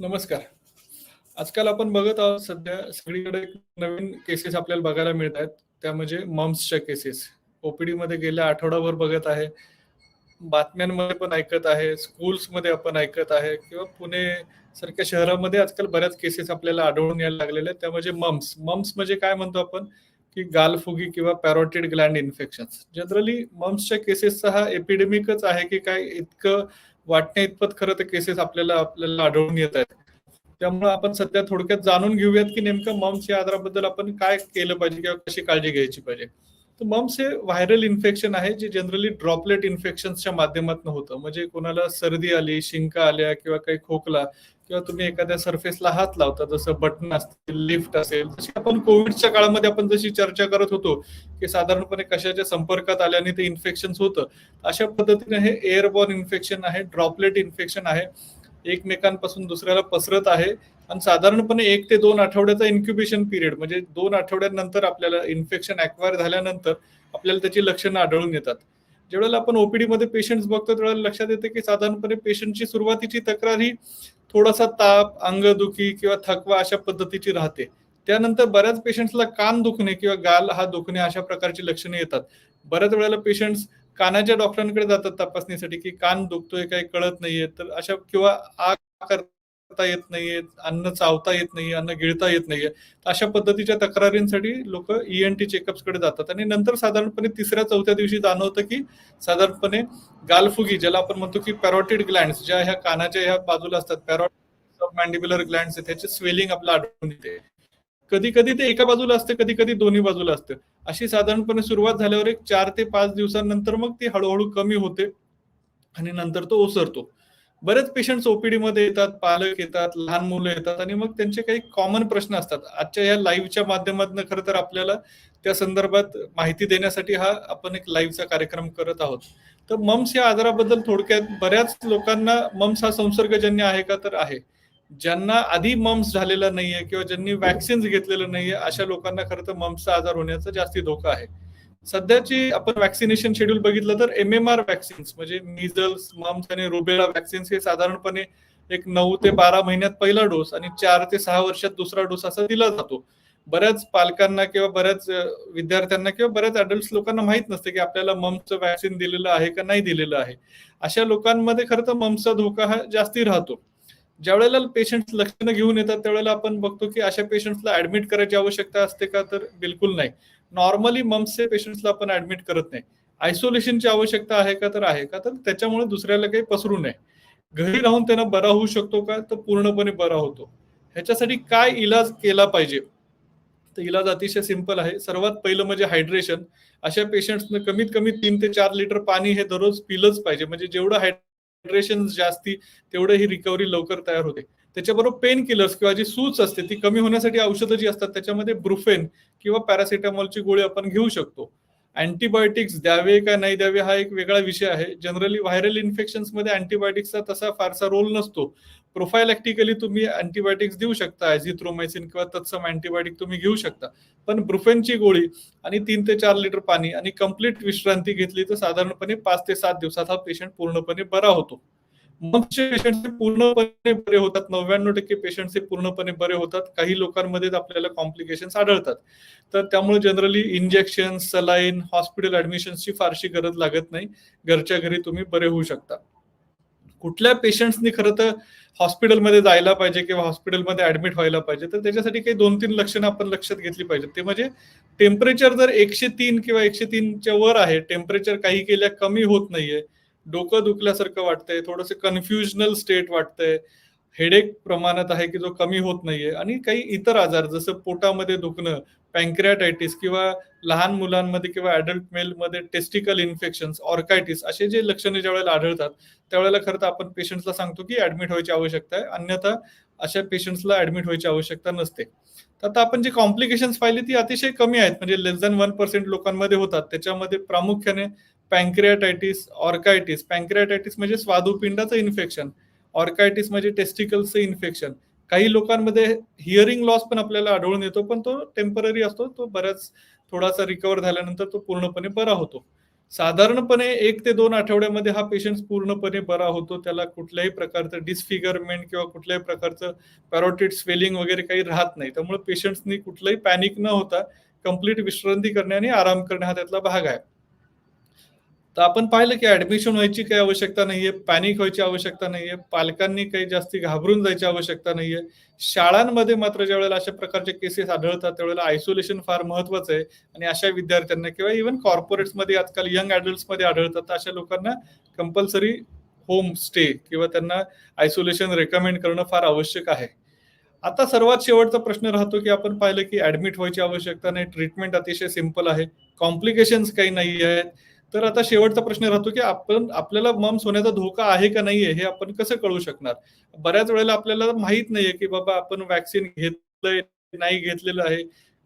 नमस्कार. आजकाल आपण बघत आहोत सध्या सगळीकडे नवीन केसेस आपल्याला बघायला मिळत आहेत. त्या म्हणजे मम्सच्या केसेस. ओपीडी मध्ये गेल्या आठवडाभर बघत आहे. बातम्यांमध्ये पण ऐकत आहे, स्कूल्समध्ये आपण ऐकत आहे किंवा पुणे सारख्या शहरामध्ये आजकाल बऱ्याच केसेस आपल्याला आढळून यायला लागलेल्या आहेत. त्या म्हणजे मम्स. मम्स म्हणजे काय म्हणतो आपण, की गालफुगी किंवा पॅरोटिड ग्लँड इन्फेक्शन जनरली मम्सच्या केसेसचा हा एपिडेमिकच आहे, की काय इतकं वाटण्या इतपत खरं तर केसेस आपल्याला आपल्याला आढळून येत आहेत. त्यामुळे आपण सध्या थोडक्यात जाणून घेऊयात, की नेमकं मम्स या आजाराबद्दल आपण काय केलं पाहिजे किंवा कशी काळजी घ्यायची पाहिजे. तर मम्स हे व्हायरल इन्फेक्शन आहे, जे जनरली ड्रॉपलेट इन्फेक्शनच्या माध्यमातून होतं. म्हणजे कोणाला सर्दी आली, शिंका आल्या किंवा काही खोकला किंवा तुम्ही एखाद्या सरफेसला हात लावता, जसं बटन असतील, लिफ्ट असेल, जशी आपण कोविडच्या काळामध्ये आपण जशी चर्चा करत होतो, की साधारणपणे कशाच्या संपर्कात आल्याने ते इन्फेक्शन होतं. अशा पद्धतीने हे एअरबॉर्न इन्फेक्शन आहे, ड्रॉपलेट इन्फेक्शन आहे. एकमेकांपासून दुसऱ्याला पसरत आहे आणि साधारणपणे एक ते दोन आठवड्याचा इन्क्युबेशन पिरियड म्हणजे दोन आठवड्यानंतर आपल्याला इन्फेक्शन ऍक्वायर झाल्यानंतर आपल्याला त्याची लक्षणं आढळून येतात. ज्यावेळेला आपण ओ-पी-डीमध्ये पेशंट्स बघतो त्यावेळेला लक्षात येते, की साधारणपणे पेशंटची सुरुवातीची तक्रार ही थोडासा ताप, अंगदुखी किंवा थकवा अशा पद्धतीची राहते. त्यानंतर बऱ्याच पेशंट्सला कान दुखणे किंवा गाल हा दुखणे अशा प्रकारची लक्षणे येतात. बऱ्याच वेळेला पेशंट्स कानाच्या डॉक्टरांकडे जातात तपासणीसाठी, की कान दुखतोय, काही कळत नाहीये. तर अशा किंवा आ करता येत नाहीये, अन्न चावता येत नाहीये, अन्न गिळता येत नाहीये. अशा पद्धतीच्या तक्रारींसाठी लोक ई-एन-टी चेकअप्सकडे जातात आणि नंतर साधारणपणे 3ऱ्या-4थ्या दिवशी जाणवतं, की साधारणपणे गालफुगी ज्याला आपण म्हणतो, की पॅरोटिड ग्लँड्स ज्या ह्या कानाच्या ह्या बाजूला असतात, पॅरोटिड सबमँडिब्युलर ग्लँड्स त्याचे स्वेलिंग आपलं आढळून येते. कधी-कधी ते एका बाजूला असते, कधी-कधी दोन्ही बाजूला असते. अशी साधारणपणे सुरुवात झाल्यावर एक चार ते पाच दिवसानंतर मग ती हळूहळू कमी होते आणि नंतर तो ओसरतो. बरेच पेशंट्स ओ-पी-डीमध्ये येतात, पालक येतात, लहान मुलं येतात आणि मग त्यांचे काही कॉमन प्रश्न असतात. आजच्या या लाईव्हच्या माध्यमातून खरं तर आपल्याला त्या संदर्भात माहिती देण्यासाठी हा आपण एक लाईव्हचा कार्यक्रम करत आहोत. तर मम्स या आजाराबद्दल थोडक्यात बऱ्याच लोकांना मम्स हा संसर्गजन्य आहे का? तर आहे. ज्यांना आधी मम्स झालेला नाहीये किंवा ज्यांनी व्हॅक्सिन्स घेतलेलं नाहीये, अशा लोकांना खरं तर मम्सचा आजार होण्याचा जास्ती धोका आहे. सध्याची आपण व्हॅक्सिनेशन शेड्यूल बघितलं तर एम-एम-आर व्हॅक्सिन्स म्हणजे मिझल्स मम्स आणि रुबेला व्हॅक्सिन्स हे साधारणपणे एक नऊ ते 12 महिन्यात पहिला डोस आणि चार ते सहा वर्षात दुसरा डोस असा दिला जातो. बऱ्याच पालकांना किंवा बऱ्याच विद्यार्थ्यांना किंवा बऱ्याच अडल्ट्स लोकांना माहीत नसते, की आपल्याला मम्सचं व्हॅक्सिन दिलेलं आहे का नाही दिलेलं आहे. अशा लोकांमध्ये खरं तर मम्सचा धोका हा जास्ती राहतो. ज्यावेळेला पेशंट्स लक्षणं घेऊन येतात, त्यावेळेला आपण बघतो, की अशा पेशंट्सला ऍडमिट करायची आवश्यकता असते का? तर बिलकुल नाही. नॉर्मली मम्सचे पेशंट्सला आपण ऍडमिट करत नाही. आयसोलेशनची आवश्यकता आहे का? तर आहे. का? तर त्याच्यामुळे दुसऱ्याला काही पसरू नये. घरी राहून त्यांना बरा होऊ शकतो का? तर पूर्णपणे बरा होतो. ह्याच्यासाठी काय इलाज केला पाहिजे? तर इलाज अतिशय सिंपल आहे. सर्वात पहिलं म्हणजे हायड्रेशन. अशा पेशंट्सनं कमीत कमी तीन ते चार लिटर पाणी हे दररोज पिलंच पाहिजे. म्हणजे जेवढं हायड्रेशन जास्ती, तेवढं ही रिकव्हरी लवकर तयार होते. त्याच्याबरोबर पेन किलर्स किंवा जी सूज असते ती कमी होण्यासाठी औषधं जी असतात त्याच्यामध्ये ब्रुफेन किंवा पॅरासिटामॉलची गोळी आपण घेऊ शकतो. अँटीबायोटिक्स द्यावे का नाही द्यावे हा एक वेगळा विषय आहे. जनरली व्हायरल इन्फेक्शन्समध्ये अँटीबायोटिक्सचा तसा फारसा रोल नसतो. प्रोफायलॅक्टिकली तुम्ही अँटीबायोटिक्स देऊ शकता. ॲझिथ्रोमायसिन किंवा तत्सम अँटीबायोटिक तुम्ही घेऊ शकता. पण ब्रुफेनची गोळी आणि तीन ते चार लिटर पाणी आणि कंप्लीट विश्रांती घेतली तर साधारणपणे पाच ते सात दिवसात हा पेशंट पूर्णपणे बरा होतो. मग पेशंट पूर्णपणे बरे होतात. 99% पेशंट्स हे पूर्णपणे बरे होतात. काही लोकांमध्ये आपल्याला कॉम्प्लिकेशन आढळतात. तर त्यामुळे जनरली इंजेक्शन, सलाईन, हॉस्पिटल ॲडमिशन्सची फारशी गरज लागत नाही. घरच्या घरी तुम्ही बरे होऊ शकता. कुठल्या पेशंट्सनी खरं तर हॉस्पिटलमध्ये जायला पाहिजे किंवा हॉस्पिटलमध्ये ऍडमिट व्हायला पाहिजे, तर त्याच्यासाठी काही 2-3 लक्षणं आपण लक्षात घेतली पाहिजेत. ते म्हणजे टेम्परेचर जर 103 किंवा 103च्या वर आहे, टेम्परेचर काही केल्या कमी होत नाहीये, डोकं दुखल्यासारखं वाटतंय, थोडंसं कन्फ्युजनल स्टेट वाटतंय, हेडेक प्रमाणात आहे, की जो कमी होत नाहीये आणि काही इतर आजार जसं पोटामध्ये दुखणं, पॅन्क्रियाटायटिस किंवा लहान मुलांमध्ये किंवा ॲडल्ट मेलमध्ये टेस्टिकल इन्फेक्शन ऑर्कायटिस असे जे लक्षणे ज्यावेळेला आढळतात, त्यावेळेला खरं तर आपण पेशंट्सला सांगतो, की ॲडमिट व्हायची आवश्यकता आहे. अन्यथा अशा पेशंट्सला ॲडमिट व्हायची आवश्यकता नसते. तर आता आपण जी कॉम्प्लिकेशन्स पाहिली ती अतिशय कमी आहेत. म्हणजे लेस दॅन वन पर्सेंट लोकांमध्ये होतात. त्याच्यामध्ये प्रामुख्याने पॅन्क्रियाटायटिस, ऑर्कायटिस. पॅन्क्रियाटायटिस म्हणजे स्वादुपिंडाचं इन्फेक्शन. ऑर्कायटिस म्हणजे टेस्टिकलचं इन्फेक्शन. काही लोकांमध्ये हिअरिंग लॉस पण आपल्याला आढळून येतो, पण तो टेंपररी असतो. तो बऱ्याच थोडासा रिकवर झाल्यानंतर तो पूर्णपणे बरा होतो. साधारणपणे एक ते दोन आठवड्यामध्ये हा पेशंट पूर्णपणे बरा होतो त्याला कुठल्याही प्रकारचं डिसफिगरमेंट किंवा कुठल्याही प्रकारचं पॅरोटिड स्वेलिंग वगैरे काही राहत नाही त्यामुळे पेशंट्सनी कुठलंही पॅनिक न होता कंप्लीट विश्रांती करणे आणि आराम करणे हा त्यातला भाग आहे तर आपण पाहिलं की ऍडमिशन व्हायची काही आवश्यकता नाहीये पॅनिक व्हायची आवश्यकता नाहीये पालकांनी काही जास्ती घाबरून जायची आवश्यकता नाहीये. शाळांमध्ये मात्र ज्या वेळेला अशा प्रकारचे केसेस आढळतात त्यावेळेला आयसोलेशन फार महत्वाचं आहे. आणि अशा विद्यार्थ्यांना किंवा इव्हन कॉर्पोरेट्समध्ये आजकाल यंगमध्ये आढळतात अशा लोकांना कंपल्सरी होम स्टे किंवा त्यांना आयसोलेशन रेकमेंड करणं फार आवश्यक आहे. आता सर्वात शेवटचा प्रश्न राहतो की आपण पाहिलं की ऍडमिट व्हायची आवश्यकता नाही ट्रीटमेंट अतिशय सिंपल आहे. कॉम्प्लिकेशन्स काही नाही आहेत तर आता शेवटचा प्रश्न राहतो की आपण आपल्याला मम्स होण्याचा धोका आहे का नाहीये हे आपण कसं कळू शकणार? बऱ्याच वेळेला आपल्याला माहीत नाहीये की बाबा आपण वॅक्सिन घेतलंय नाही घेतलेलं आहे.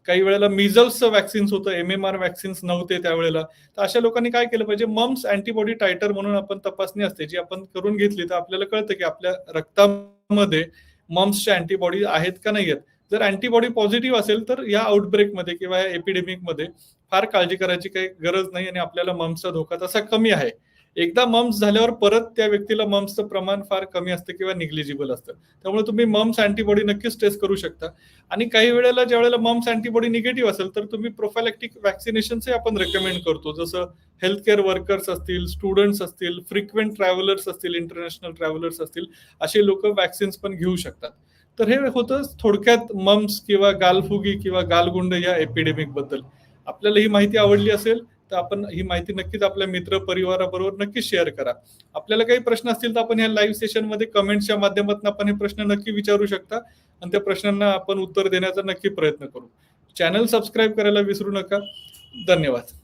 काही वेळेला मिझल्स वॅक्सिन्स होतं एम एम आर वॅक्सिन्स नव्हते त्यावेळेला. तर अशा लोकांनी काय केलं पाहिजे? मम्स अँटीबॉडी टायटर म्हणून आपण तपासणी असते जी आपण करून घेतली तर आपल्याला कळतं की आपल्या रक्तामध्ये मम्सच्या अँटीबॉडी आहेत का नाही आहेत जर अँटीबॉडी पॉझिटिव्ह असेल तर या आउटब्रेकमध्ये किंवा या एपिडेमिकमध्ये फार काळजी करायची काही गरज नाही आणि आपल्याला मम्सचा धोका तसा कमी आहे. एकदा मम्स झाल्यावर परत त्या व्यक्तीला मम्सचं प्रमाण फार कमी असतं किंवा निग्लिजिबल असतं. त्यामुळे तुम्ही मम्स अँटीबॉडी नक्कीच टेस्ट करू शकता. आणि काही वेळेला ज्या वेळेला मम्स अँटीबॉडी निगेटिव्ह असेल तर तुम्ही प्रोफायलॅक्टिक व्हॅक्सिनेशनचे आपण रेकमेंड करतो. जसं हेल्थ केअर वर्कर्स असतील स्टुडंट्स असतील फ्रिक्वेंट ट्रॅव्हलर्स असतील इंटरनॅशनल ट्रॅव्हलर्स असतील असे लोक वॅक्सिन्स पण घेऊ शकतात. तर हे होतं थोडक्यात मम्स किंवा गालफुगी किंवा गालगुंड या एपिडेमिकबद्दल. आपल्याला ही माहिती आवडली असेल तर आपण ही माहिती नक्कीच आपल्या मित्र परिवाराबरोबर नक्कीच शेअर करा. आपल्याला काही प्रश्न असतील तर आपण या लाईव्ह सेशनमध्ये कमेंट्सच्या माध्यमातून आपण हे प्रश्न नक्की विचारू शकता. आणि त्या प्रश्नांना आपण उत्तर देण्याचा नक्की प्रयत्न करू. चॅनल सबस्क्राईब करायला विसरू नका. धन्यवाद.